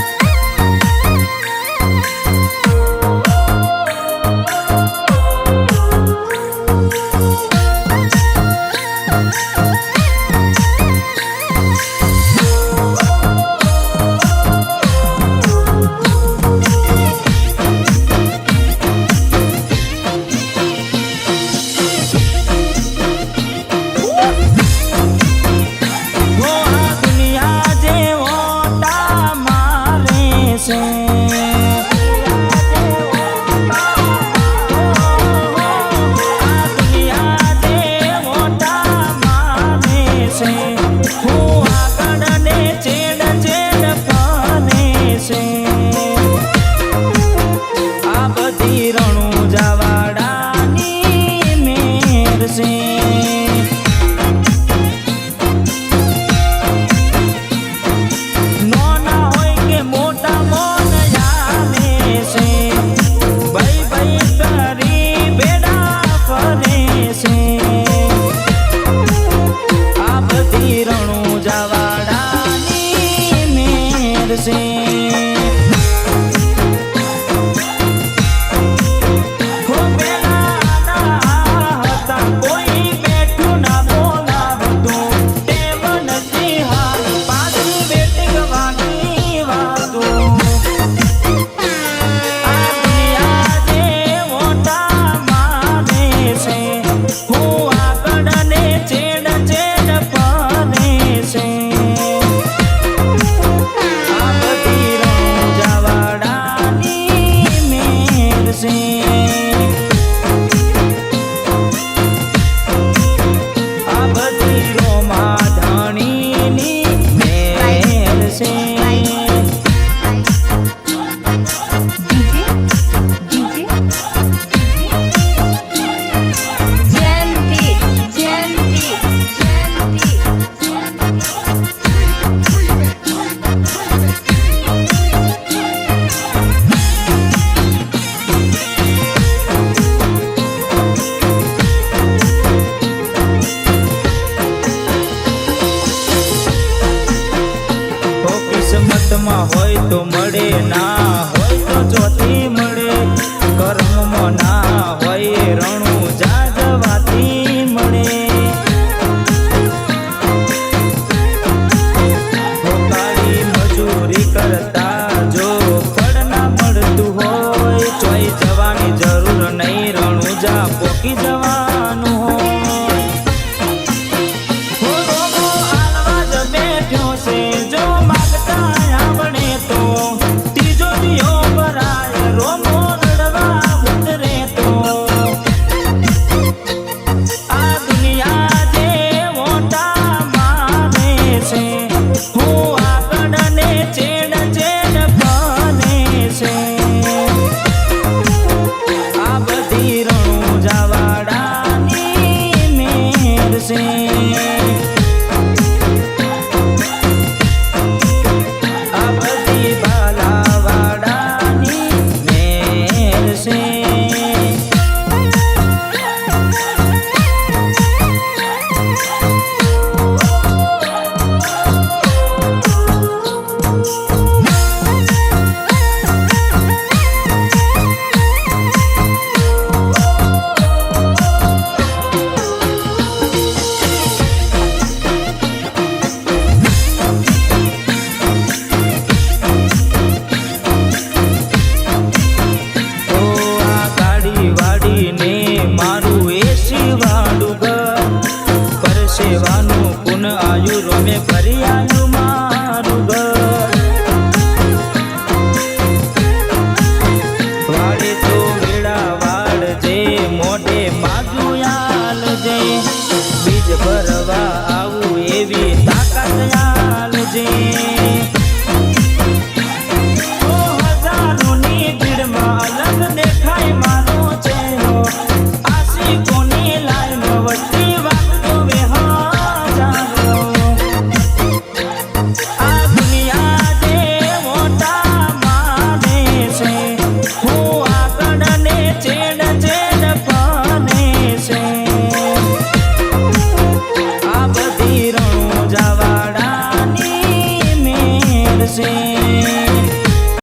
Oh, see. रणू ના હોય જોતી મળે કર્મમાં ના હોય રણું જવાથી મળે ભોપાળી મજૂરી કરતા જો ફળ હોય ચોઈ જવાની જરૂર નહીં રણુજા પોકી જવા રોમે મારું વાડે તો વેળા વાળજે મોઢે બાજુ આલજે બીજ ભરવા આવું એવી તાકાત આલજે